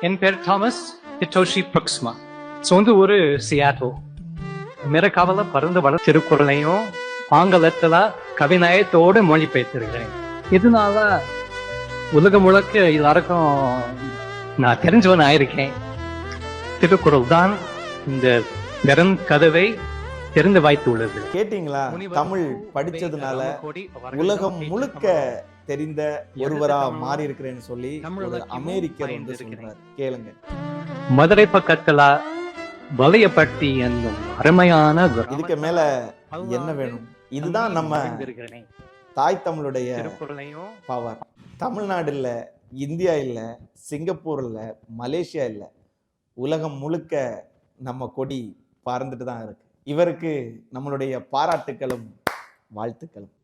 என் பேர் Thomas Hitoshi so சொந்த ஊரு சியாட்டோ. மிரக்காவல பறந்து வள திருக்குறளையும் ஆங்கிலத்துல கவிநயத்தோடு மொழிபெயர்த்திருக்கிறேன். இதனால உலகம் முழுக்க எல்லாருக்கும் நான் தெரிஞ்சவன் ஆயிருக்கேன் திருக்குறள் தான் இந்த பெரும் கதவை திறந்து வைத்துள்ளது கேட்டீங்களா? தமிழ் படிச்சதுனால உலகம் முழுக்க தெரிந்த ஒருவரா மாறி இருக்கிறேன்னு சொல்லி ஒரு அமெரிக்கர் வந்து சொல்றாரு. கேளுங்க. மதுரை பக்கத்துல வலையப்பட்டி என்னும் அருமையான இதுக்கு மேல என்ன வேணும்? இதுதான் நம்ம. தாய் தமிழுடைய பவர் தமிழ்நாடு இல்ல இந்தியா இல்ல சிங்கப்பூர் இல்ல மலேசியா இல்ல உலகம் முழுக்க நம்ம கொடி பறந்துட்டு தான் இருக்கு. இவருக்கு நம்மளுடைய பாராட்டுக்களும் வாழ்த்துக்களும்.